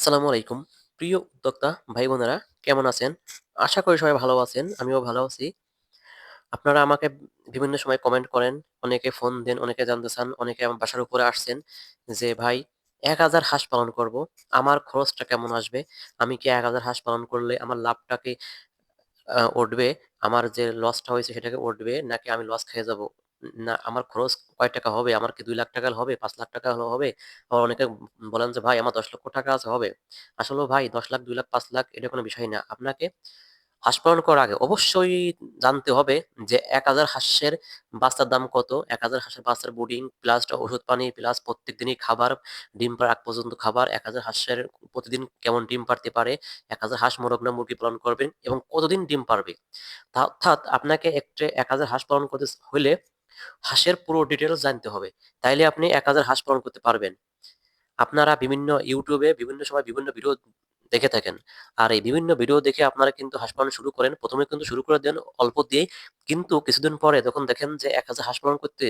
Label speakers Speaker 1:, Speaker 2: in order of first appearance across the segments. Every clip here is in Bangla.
Speaker 1: আসসালামু আলাইকুম। প্রিয় উদ্যোক্তা ভাই বোনেরা কেমন আছেন? আশা করি সবাই ভালো আছেন। আমিও ভালো আছি। আপনারা আমাকে বিভিন্ন সময় কমেন্ট করেন, অনেকে ফোন দেন, অনেকে জানতে চান, অনেকে আমার বাসার উপরে আসছেন যে, "ভাই ১,০০০ হাঁস পালন করব। আমার খরচটা কেমন আসবে? আমি কি ১,০০০ হাঁস পালন করলে আমার লাভটাকে উঠবে? আমার যে লসটা হয়েছে সেটাকে উঠবে? নাকি আমি লস খেয়ে যাব? না আমার খরচ কয় টাকা হবে? আমার কি ৳২,০০,০০০ হবে? ৳৫,০০,০০০ হলে হবে?" আবার অনেকে বলেন যে, "ভাই আমার দশ লক্ষ টাকা আছে হবে?" আসলেও ভাই দশ লাখ দুই লাখ পাঁচ লাখ এটা কোনো বিষয় না। আপনাকে হাঁস পালন করার আগে অবশ্যই জানতে হবে যে ১,০০০ হাঁসের বাচ্চার দাম কত? ১,০০০ হাঁসের বাচ্চার ব্রুডিং প্লাস ওষুধ পানি প্লাস প্রত্যেকদিনই খাবার, ডিম পাড়ার আগ পর্যন্ত খাবার, ১,০০০ হাঁসের প্রতিদিন কেমন ডিম পারতে পারে, ১,০০০ হাঁস মোরগ না মুরগি পালন করবেন এবং কতদিন ডিম পারবে অর্থাৎ আপনাকে একটা এক হাজার হাঁস পালন করতে হইলে হাঁসের পুরো ডিটেইলস জানতে হবে। তাইলে আপনি ১,০০০ হাঁস পালন করতে পারবেন। আপনারা বিভিন্ন এ বিভিন্ন সময় বিভিন্ন ভিডিও দেখে থাকেন। আর এই বিভিন্ন ভিডিও দেখে আপনারা কিন্তু হাঁস পালন শুরু করেন। প্রথমে কিন্তু শুরু করে দেন অল্প দিয়েই। কিন্তু কিছুদিন পরে যখন দেখেন যে ১,০০০ হাঁস পালন করতে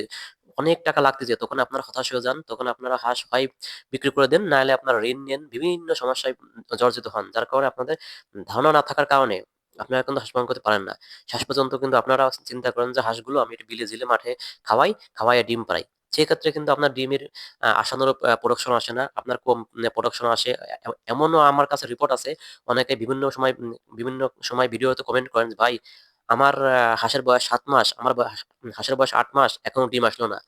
Speaker 1: অনেক টাকা লাগতেছে, তখন আপনারা হতাশ হয়ে যান। তখন আপনারা হাঁস হয় বিক্রি করে দেন, নাহলে আপনারা ঋণ নেন। বিভিন্ন সমস্যায় জর্জিত হন। যার কারণে আপনাদের ধারণা না থাকার কারণে আপনারা কিন্তু হাঁস পালন করতে পারেন না। শেষ পর্যন্ত কিন্তু আপনারা চিন্তা করেন যে হাঁসগুলো আমি একটু বিলে-ঝিলে মাঠে খাওয়াই, খাওয়াইয়া ডিম পাড়াই। সেক্ষেত্রে কিন্তু আপনার ডিমের আ আশানুরূপ প্রোডাকশন আসে না। আপনার কম প্রোডাকশন আসে। এ এ এমনও আমার কাছে রিপোর্ট আছে, অনেকে বিভিন্ন সময় বিভিন্ন সময় ভিডিওতে কমেন্ট করেন "ভাই আমার হাঁসের বয়স সাত মাস, আমার হাঁসের বয়স আট মাস, এখনও ডিম আসলো না।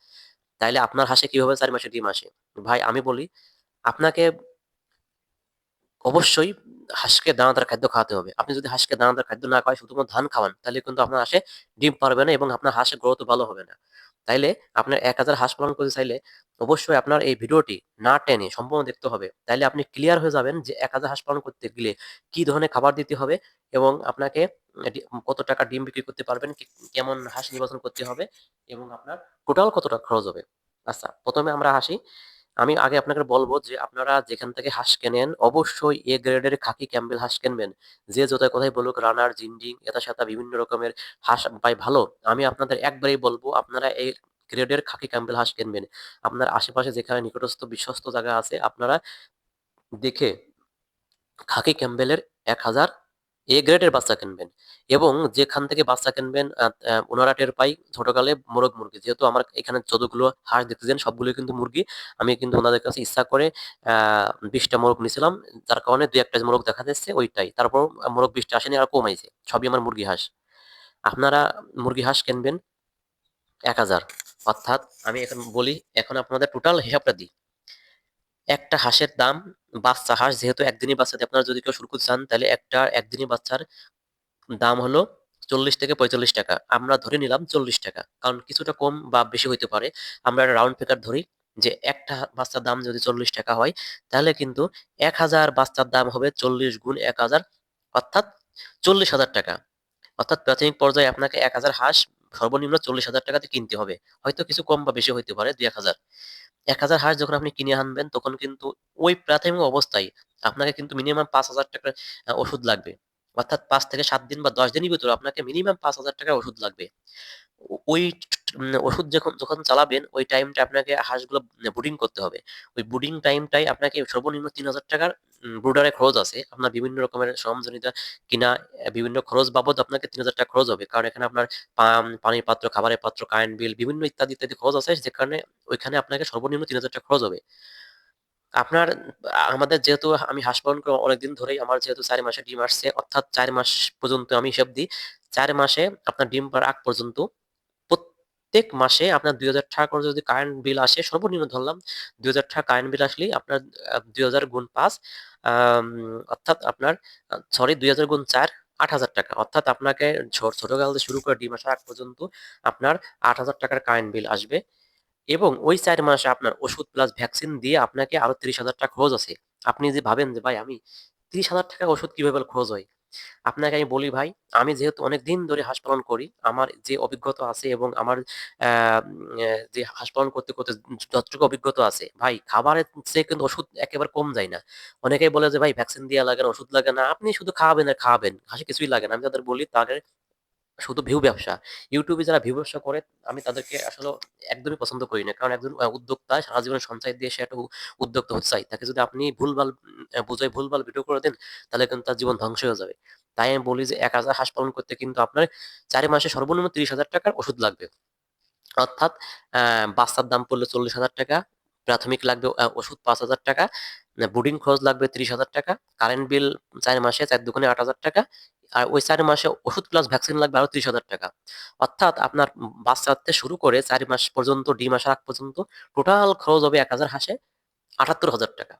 Speaker 1: তাইলে আপনার হাঁসে কীভাবে চার মাসে ডিম আসে?" ভাই আমি বলি, আপনাকে অবশ্যই হাঁসকে দানাদার খাদ্য খাওয়াতে হবে। আপনি যদি হাঁসকে দানাদার খাদ্য না খাওয়ায় শুধুমাত্র ধান খাওয়ান, তাহলে কিন্তু আপনার হাঁসে ডিম পারবে না এবং আপনার হাঁসের গ্রোথও ভালো হবে না। তাইলে আপনার ১,০০০ হাঁস পালন করতে চাইলে অবশ্যই আপনার এই ভিডিওটি না টেনে সম্পূর্ণ দেখতে হবে। তাইলে আপনি ক্লিয়ার হয়ে যাবেন যে ১,০০০ হাঁস পালন করতে গেলে কি ধরনের খাবার দিতে হবে এবং আপনাকে কত টাকা ডিম বিক্রি করতে পারবেন, কেমন হাঁস নির্বাচন করতে হবে এবং আপনার টোটাল কত টাকা খরচ হবে। আচ্ছা, ১ম এ আমরা আসি আমি আগে আপনাকে বলব যে আপনারা যেখান থেকে হাঁস কেনেন অবশ্যই এ গ্রেডের খাকি ক্যাম্বেল হাঁস কিনবেন। যে যতই কথাই বলুক রানার, জিন্ডিং, এতা-সেতা বিভিন্ন রকমের হাঁস পাই ভালো। আমি আপনাদের একবারেই বলব আপনারা এই গ্রেডের খাকি ক্যাম্বেল হাঁস কিনবেন। আপনার আশেপাশে যেখানে নিকটস্থ বিশ্বস্ত জায়গা আছে আপনারা দেখে খাকি ক্যাম্বেলের ১,০০০ এ গ্রেডের বাচ্চা কিনবেন এবং যেখান থেকে বাচ্চা কিনবেন আ টের পাই ছোটকালে মোরগ মুরগি। যেহেতু আমার এখানে যতগুলো হাঁস দেখতেছেন সবগুলোই কিন্তু মুরগি। আমি কিন্তু ওনাদের কাছে ইচ্ছা করে ২০ মোরগ নিয়েছিলাম যার কারণে ২-১ মোরগ দেখা যাচ্ছে ওইটাই। তারপরও মোরগ ২০ টা আসেনি আরও কমাইছে। সবই আমার মুরগি হাঁস। আপনারা মুরগি হাঁস কিনবেন ১,০০০ অর্থাৎ আমি এখন বলি এখন আপনাদের টোটাল হিসাবটা দিই। একটা হাঁসের দাম বাচ্চা হাঁস যেহেতু একদিনই বাচ্চা দিয়ে আপনারা যদি কেউ শুরু করতে চান তাহলে একটা একদিনই বাচ্চার দাম হলো ৳৪০-৪৫ আমরা ধরে নিলাম ৳৪০ কারণ কিছুটা কম বা বেশি হইতে পারে। আমরা একটা রাউন্ড ফিগার ধরি যে একটা বাচ্চার দাম যদি ৳৪০ হয় তাহলে কিন্তু ১,০০০ বাচ্চার দাম হবে ৪০ গুণ ১,০০০ অর্থাৎ ৳৪০,০০০ অর্থাৎ প্রাথমিক পর্যায়ে আপনাকে ১,০০০ হাঁস সর্বনিম্ন চল্লিশ হাজার টাকাতে কিনতে হবে। হয়তো কিছু কম বা বেশি হইতে পারে ২-১,০০০ ১,০০০ হাঁস যখন আপনি কিনে আনবেন তখন কিন্তু ওই প্রাথমিক অবস্থায় আপনাকে কিন্তু মিনিমাম পাঁচ হাজার টাকার ওষুধ লাগবে। অর্থাৎ পাঁচ থেকে সাত দিন বা ১০ দিনের ভিতরে আপনাকে মিনিমাম ৳৫,০০০ ওষুধ লাগবে। ওই ওষুধ যখন যখন চালাবেন ওই টাইমটা আপনাকে হাঁসগুলো ব্রুডিং করতে হবে। ওই ব্রুডিং টাইমটাই আপনাকে সর্বনিম্ন ৳৩,০০০ উম ব্রুডারে খরচ আছে। আপনার বিভিন্ন রকমের সরঞ্জামিতা কিনা বিভিন্ন খরচ বাবদ আপনাকে ৳৩,০০০ খরচ হবে। কারণ এখানে আপনার পানির পাত্র, খাবারের পাত্র, কারেন্ট বিল বিভিন্ন ইত্যাদি, ইত্যাদি খরচ আছে যে কারণে ওইখানে আপনাকে সর্বনিম্ন ৳৩,০০০ খরচ হবে। আপনার আমাদের যেহেতু আমি হাঁস পালন করে অনেকদিন ধরেই আমার যেহেতু চার মাসে ডিম আসছে অর্থাৎ চার মাস পর্যন্ত আমি হিসাব দিই। চার মাসে আপনার ডিম পাড়ার আগ পর্যন্ত প্রত্যেক মাসে আপনার ৳২,০০০ করে যদি কারেন্ট বিল আসে সর্বনিম্ন ধরলাম ৳২,০০০ কারেন্ট বিল আসলেই আপনার দুই হাজার গুণ পাঁচ অর্থাৎ আপনার সরি দুই হাজার গুণ ৪ ৳৮,০০০ অর্থাৎ আপনাকে ছোটকাল থেকে শুরু করে ডিম আসার আগ পর্যন্ত আপনার ৳৮,০০০ কারেন্ট বিল আসবে। এবং ওই চার মাসে আপনার ওষুধ প্লাস ভ্যাকসিন দিয়ে আপনাকে আরও ৳৩০,০০০ খরচ আছে। আপনি যে ভাবেন যে ভাই আমি ৳৩০,০০০ ওষুধ কীভাবে খরচ হয়? আপনাকে আমি বলি ভাই, আমি যেহেতু অনেক দিন ধরে হাঁস পালন করি, আমার যে অভিজ্ঞতা আছে এবং আমার যে হাঁস পালন করতে, করতে যতটুকু অভিজ্ঞতা আছে, ভাই খাবারের চেয়ে কিন্তু ওষুধ একেবারে কম যায় না। অনেকেই বলে যে ভাই ভ্যাকসিন দেওয়া লাগে না, ওষুধ লাগে না। আপনি শুধু খাওয়াবেন আর খাওয়াবেন। হাঁসে কিছুই লাগে না। আমি তাদের বলি তাদের শুধু ভিউ ব্যবসা। ইউটিউবে যারা ভিউ ব্যবসা করে আমি তাদেরকে আসলে একদমই পছন্দ করি না। কারণ একজন উদ্যোক্তা সারা জীবনের সঞ্চয় দিয়ে সে একটা উদ্যোক্তা হতে চায়। তাকে যদি আপনি ভুলভাল বুঝায় ভুলভাল ভিডিও করে দেন, তাহলে কিন্তু তার জীবন ধ্বংস হয়ে যাবে। তাই আমি বলি যে ১,০০০ হাঁস পালন করতে কিন্তু আপনার ৪ মাসে সর্বনিম্ন তিরিশ হাজার টাকার ওষুধ লাগবে। অর্থাৎ বাচ্চার দাম পড়লে ৳৪০,০০০ প্রাথমিক লাগবে ওষুধ ৳৫,০০০ আ ব্রুডিং খরচ লাগবে ৳৩০,০০০ কারেন্ট বিল চার মাসে ৪ দুগুণে ৳৮,০০০ আর ওই ৪ মাসে ওষুধ প্লাস ভ্যাকসিন লাগবে আরও ৳৩০,০০০ অর্থাৎ আপনার উম বাচ্চা থেকে শুরু করে ৪ মাস পর্যন্ত ডিম আসার আগ পর্যন্ত টোটাল খরচ হবে ১,০০০ হাঁসে ৳৭৮,০০০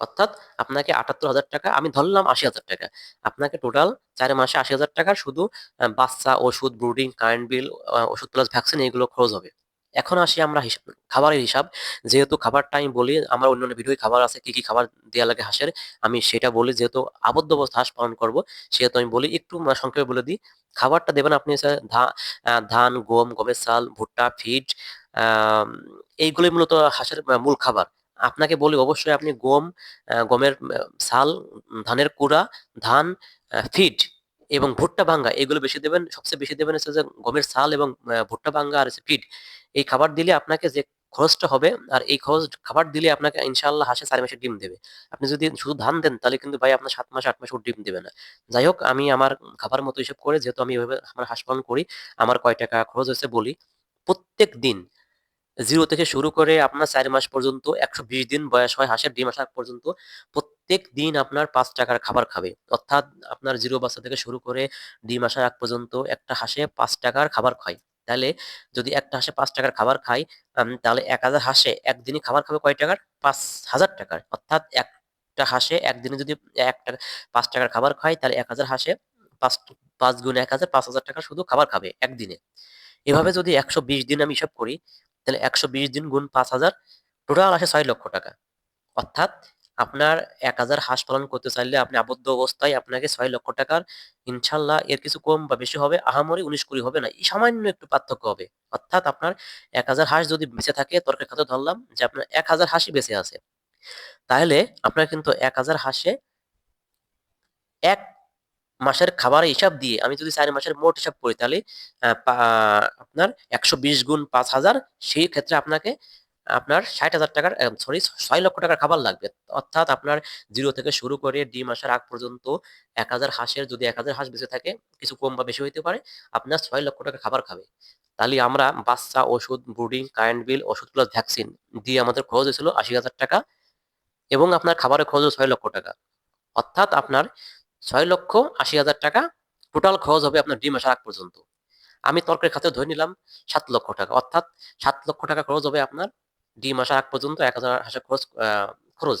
Speaker 1: অর্থাৎ আপনাকে ৳৭৮,০০০ আমি ধরলাম ৳৮০,০০০ আপনাকে টোটাল ৪ মাসে ৳৮০,০০০ শুধু বাচ্চা, ওষুধ, ব্রুডিং, কারেন্ট বিল, ওষুধ প্লাস ভ্যাকসিন এগুলো খরচ হবে। এখন আসি আমরা হিসাব খাবারের হিসাব। যেহেতু খাবারটা আমি বলি আমার অন্যান্য ভিডিওয় খাবার আছে কি, কি খাবার দেওয়া লাগে হাঁসের আমি সেটা বলি যেহেতু আবদ্ধ অবস্থায় হাঁস পালন করব সেহেতু আমি বলি একটু সংক্ষেপে বলে দিই। খাবারটা দেবেন আপনি ধান, গম, গমের চাল, ভুট্টা, ফিড এইগুলোই মূলত হাঁসের মূল খাবার। আপনাকে বলি অবশ্যই আপনি গম, গমের ছাল, ধানের কুড়া, ধান, ফিড এবং ভুট্টা ভাঙ্গা এগুলো বেশি দেবেন। সবচেয়ে বেশি দেবেন হচ্ছে যে গমের ছাল এবং ভুট্টা ভাঙ্গা আর ফিড। এই খাবার দিলে আপনাকে যে খরচটা হবে আর এই খরচ খাবার দিলে আপনাকে ইনশাআল্লাহ হাসে ৪ মাসে ডিম দেবে। আপনি যদি শুধু ধান দেন তাহলে কিন্তু ভাই আপনার সাত মাস ৮ মাসেও ডিম দেবে না। যাই হোক আমি আমার খাবার মতো হিসেব করে যেহেতু আমি এভাবে আমার হাঁস পালন করি, আমার কয় টাকা খরচ হয়েছে বলি। প্রত্যেকদিন 0 থেকে শুরু করে আপনার চার মাস পর্যন্ত ১২০ দিন বয়স হয় হাঁসের আসার আগ পর্যন্ত প্রত্যেকদিন আপনার পাঁচ টাকার খাবার খাবে। অর্থাৎ আপনার জিরো বাচ্চা থেকে শুরু করে ডিম আসার আগ পর্যন্ত একটা হাঁসে পাঁচ টাকার খাবার খায়। তাহলে যদি একটা হাঁসে পাঁচ টাকার খাবার খায় তাহলে এক হাজার হাঁসে একদিনই খাবার খাবে কয় টাকার? পাঁচ হাজার টাকার অর্থাৎ একটা হাঁসে একদিনে যদি এক টাকা ৳৫ র খাবার খায় তাহলে ১,০০০ হাঁসে ৫ ৫ গুণ ১,০০০ ৳৫,০০০ শুধু খাবার খাবে একদিনে। এভাবে যদি ১২০ দিন আমি হিসাব করি তাহলে ১২০ দিন গুণ ৫,০০০ টোটাল আসে ছয় লক্ষ টাকা অর্থাৎ আপনার ১,০০০ হাঁস পালন করতে চাইলে আপনি আবদ্ধ অবস্থায় আপনাকে ছয় লক্ষ টাকার ইনশাল্লাহ এর কিছু কম বা বেশি হবে। আহামরি ১৯-২০ হবে না। এই সামান্য একটু পার্থক্য হবে। অর্থাৎ আপনার ১,০০০ হাঁস যদি বেঁচে থাকে তর্কের খাতিরে ধরলাম যে আপনার ১,০০০ হাঁসই বেঁচে আছে। তাহলে আপনার কিন্তু ১,০০০ হাঁসে ১ মাসের খাবারের হিসাব দিয়ে আমি যদি চার মাসের মোট হিসাব করি তাহলে আপনার একশো বিশ গুণ পাঁচ হাজার সেই ক্ষেত্রে আপনাকে আপনার ষাট হাজার টাকার সরি ছয় লক্ষ টাকার খাবার লাগবে। অর্থাৎ আপনার জিরো থেকে শুরু করে ডিম আসার আগ পর্যন্ত ১,০০০ হাঁসের যদি ১,০০০ হাঁস বেঁচে থাকে কিছু কম বা বেশি হইতে পারে, আপনার ৳৬,০০,০০০ খাবার খাবে। তাহলে আমরা বাচ্চা, ওষুধ, ব্রুডিং, কারেন্ট বিল, ওষুধ প্লাস ভ্যাকসিন দিয়ে আমাদের খরচ হয়েছিল ৳৮০,০০০ এবং আপনার খাবারের খরচ ৳৬,০০,০০০ অর্থাৎ আপনার ৳৬,৮০,০০০ টোটাল খরচ হবে আপনার ডিম আসার আগ পর্যন্ত। আমি তর্কের খাতে ধরে নিলাম সাত লক্ষ টাকা অর্থাৎ সাত লক্ষ টাকা খরচ হবে আপনার ডিম আসার আগ পর্যন্ত ১,০০০ হাঁসের খরচ খরচ।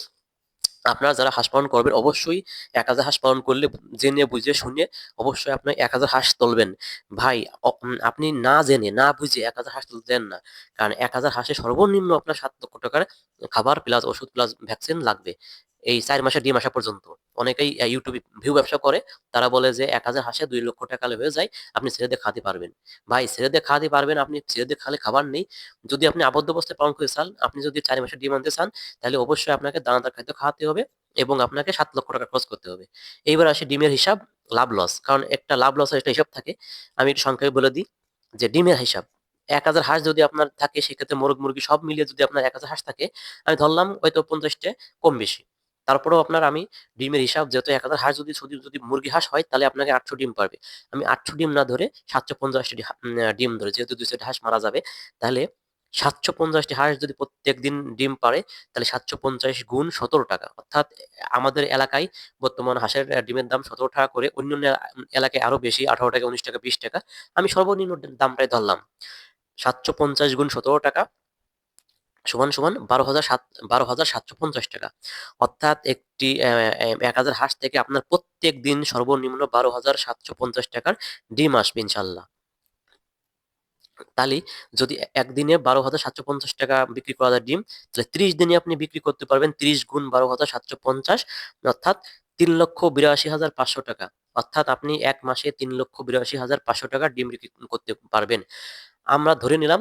Speaker 1: আপনারা যারা হাঁস পালন করবেন অবশ্যই ১,০০০ হাঁস পালন করলে জেনে বুঝে শুনে অবশ্যই আপনি ১,০০০ হাঁস তুলবেন। ভাই আপনি না জেনে না বুঝে ১,০০০ হাঁস তুলতেন না। কারণ ১,০০০ হাঁসে সর্বনিম্ন আপনার সাত লক্ষ টাকার খাবার প্লাস ওষুধ প্লাস ভ্যাকসিন লাগবে। এই চার মাসে ডিম আসা পর্যন্ত। অনেকেই এ ভিউ ব্যবসা করে। তারা বলে যে ১,০০০ হাঁসে ৳২,০০,০০০ হলে হয়ে যায়। আপনি ছেড়ে দিয়ে খাওয়াতে পারবেন। ভাই ছেড়ে দিয়ে খাওয়াতে পারবেন আপনি ছেড়ে দিয়ে খাওয়ালে খাবার নেই। যদি আপনি আবদ্ধ অবস্থায় পালন করতে চান, আপনি যদি চার মাসে ডিম আনতে চান তাহলে অবশ্যই আপনাকে দানাদার খাদ্য খাওয়াতে হবে এবং আপনাকে সাত লক্ষ টাকা খরচ করতে হবে। এইবার আসি ডিমের হিসাব, লাভ লস। কারণ একটা লাভ লস একটা হিসাব থাকে। আমি একটু সংক্ষেপে বলে দিই যে ডিমের হিসাব। ১,০০০ হাঁস যদি আপনার থাকে সেক্ষেত্রে মোরগ, মুরগি সব মিলিয়ে যদি আপনার ১,০০০ হাঁস থাকে, আমি ধরলাম হয়তো পঞ্চাশটা কম বেশি। তারপরেও আপনার আমি ডিমের হিসাব যেহেতু ১,০০০ হাঁস যদি শুধু যদি মুরগি হাঁস হয় তাহলে আপনাকে ৮০০ ডিম পারবে। আমি ৮০০ ডিম না ধরে ৭৫০ টি হা ডিম ধরে যেহেতু ২০০ টা হাঁস মারা যাবে। তাহলে সাতশো পঞ্চাশটি হাঁস যদি প্রত্যেক দিন ডিম পারে তাহলে ৭৫০ গুণ ৳১৭ অর্থাৎ আমাদের এলাকায় বর্তমান হাঁসের ডিমের দাম ৳১৭ করে। অন্যান্য এ এলাকায় আরও বেশি ৳১৮, ৳১৯, ৳২০ আমি সর্বনিম্ন দামটাই ধরলাম। ৭৫০ গুণ ৳১৭ সমান, সমান ১২,০০০ সাত ৳১২,৭৫০ অর্থাৎ একটি অ্যা ১,০০০ হাঁস থেকে আপনার প্রত্যেক দিন সর্বনিম্ন বারো হাজার সাতশো পঞ্চাশ টাকার ডিম আসবে ইনশাল্লাহ। তাহলে যদি একদিনে বারো হাজার সাতশো পঞ্চাশ টাকা বিক্রি করা যায় ডিম, তাহলে ৩০ দিনে আপনি বিক্রি করতে পারবেন ৩০ গুণ ১২,৭৫০ অর্থাৎ ৳৩,৮২,৫০০ অর্থাৎ আপনি এক মাসে ৳৩,৮২,৫০০ ডিম বিক্রি করতে পারবেন। আমরা ধরে নিলাম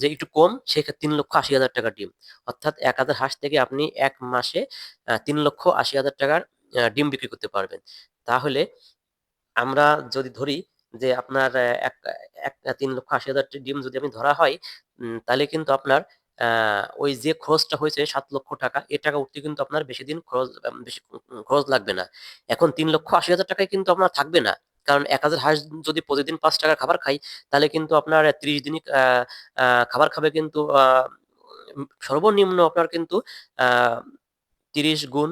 Speaker 1: যে একটু কম সেক্ষেত্রে ৳৩,৮০,০০০ ডিম। অর্থাৎ ১,০০০ হাঁস থেকে আপনি এক মাসে তিন লক্ষ আশি হাজার টাকার ডিম বিক্রি করতে পারবেন। তাহলে আমরা যদি ধরি যে আপনার এক এক তিন লক্ষ আশি হাজার ডিম যদি আমি ধরা হয় তাহলে কিন্তু আপনার ওই যে খরচটা হয়েছে সাত লক্ষ টাকা এ টাকা উঠতে কিন্তু আপনার বেশি দিন খরচ বেশি খরচ লাগবে না। এখন ৳৩,৮০,০০০ টাকায় কিন্তু আপনার থাকবে না। কারণ ১,০০০ হাঁস যদি প্রতিদিন ৳৫ খাবার খাই তাহলে কিন্তু আপনার ৩০ দিনই খাবার খাবে কিন্তু সর্বনিম্ন আপনার কিন্তু ৩০ গুণ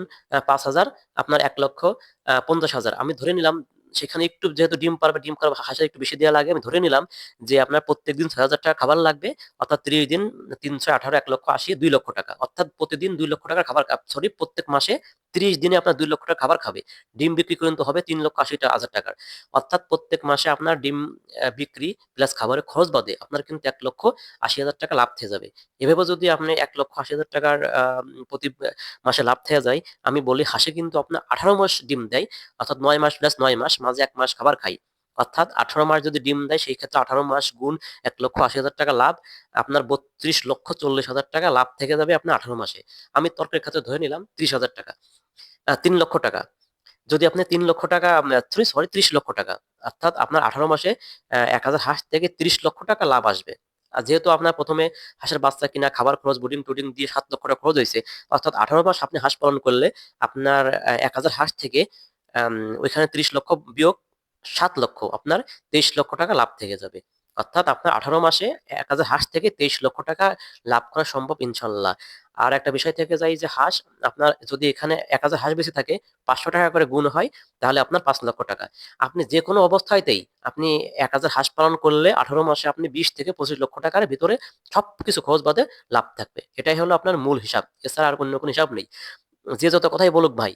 Speaker 1: পাঁচ হাজার আপনার ১,৫০,০০০ আমি ধরে নিলাম সেখানে একটু যেহেতু ডিম পারবে, ডিম পাড়া হাঁসের একটু বেশি দেওয়া লাগে। আমি ধরে নিলাম যে আপনার প্রত্যেকদিন ৳৬,০০০ খাবার লাগবে। অর্থাৎ ৩০ দিন তিনশো আঠারো এক লক্ষ আশি দুই লক্ষ টাকা অর্থাৎ প্রতিদিন ৳২,০০,০০০ খাবার আ সরি প্রত্যেক মাসে ৩০ দিনে আপনার দুই লক্ষ টাকা খাবার খাবে। ডিম বিক্রি করে কিন্তু হবে ৳৩,৮০,০০০ অর্থাৎ প্রত্যেক মাসে আপনার ডিম বিক্রি প্লাস খাবারের খরচ বাদে আপনার কিন্তু ৳১,৮০,০০০ লাভ থেকে যাবে। এভাবে যদি আপনি ৳১,৮০,০০০ র আ প্রতি মাসে লাভ থেকে যায়, আমি বলি হাঁসে কিন্তু আপনার ১৮ মাস ডিম দেয়। অর্থাৎ নয় মাস প্লাস নয় মাস, মাঝে এক মাস খাবার খাই অর্থাৎ ১৮ মাস যদি ডিম দেয় সেই ক্ষেত্রে ১৮ মাস গুণ ৳১,৮০,০০০ লাভ আপনার ৳৩২,৪০,০০০ লাভ থেকে যাবে আপনার ১৮ মাসে। আমি তর্কের ক্ষেত্রে ধরে নিলাম ৳৩০,০০০ আ ৳৩,০০,০০০ যদি আপনি তিন লক্ষ টাকা সরি, ত্রিশ লক্ষ টাকা অর্থাৎ আপনার ১৮ মাসে এক হাজার হাঁস থেকে ত্রিশ লক্ষ টাকা লাভ আসবে। আর যেহেতু আপনার প্রথমে হাঁসের বাচ্চা কিনা, খাবার খরচ, ব্রুডিং-টুডিং দিয়ে সাত লক্ষ টাকা খরচ হয়েছে অর্থাৎ ১৮ মাস আপনি হাঁস পালন করলে আপনার এক হাজার হাঁস থেকে ওইখানে ৩০,০০,০০০ বিয়োগ সাত লক্ষ আপনার তেইশ লক্ষ টাকা লাভ থেকে যাবে। অর্থাৎ আপনার ১৮ মাসে ১,০০০ হাঁস থেকে তেইশ লক্ষ টাকা লাভ করা সম্ভব ইনশাআল্লাহ। আর একটা বিষয় থেকে যায় যে হাঁস আপনার যদি এখানে ১,০০০ হাঁস বেঁচে থাকে, ৳৫০০ করে গুণ হয়, তাহলে আপনার ৳৫,০০,০০০ আপনি যেকোনো অবস্থাতেই আপনি ১,০০০ হাঁস পালন করলে ১৮ মাসে আপনি ২০ থেকে পঁচিশ লক্ষ টাকার ভিতরে সবকিছু খরচ বাদে লাভ থাকবে। এটাই হলো আপনার মূল হিসাব। এছাড়া আর অন্য কোনো হিসাব নেই। যে যত কথাই বলুক ভাই,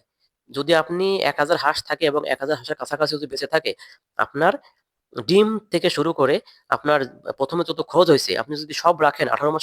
Speaker 1: যদি আপনি ১,০০০ হাঁস থাকে এবং ১,০০০ হাঁসের কাছাকাছি যদি বেঁচে থাকে, আপনার ডিম থেকে শুরু করে আপনার প্রথমে যত খরচ হয়েছে আপনি যদি সব রাখেন ১৮ মাসে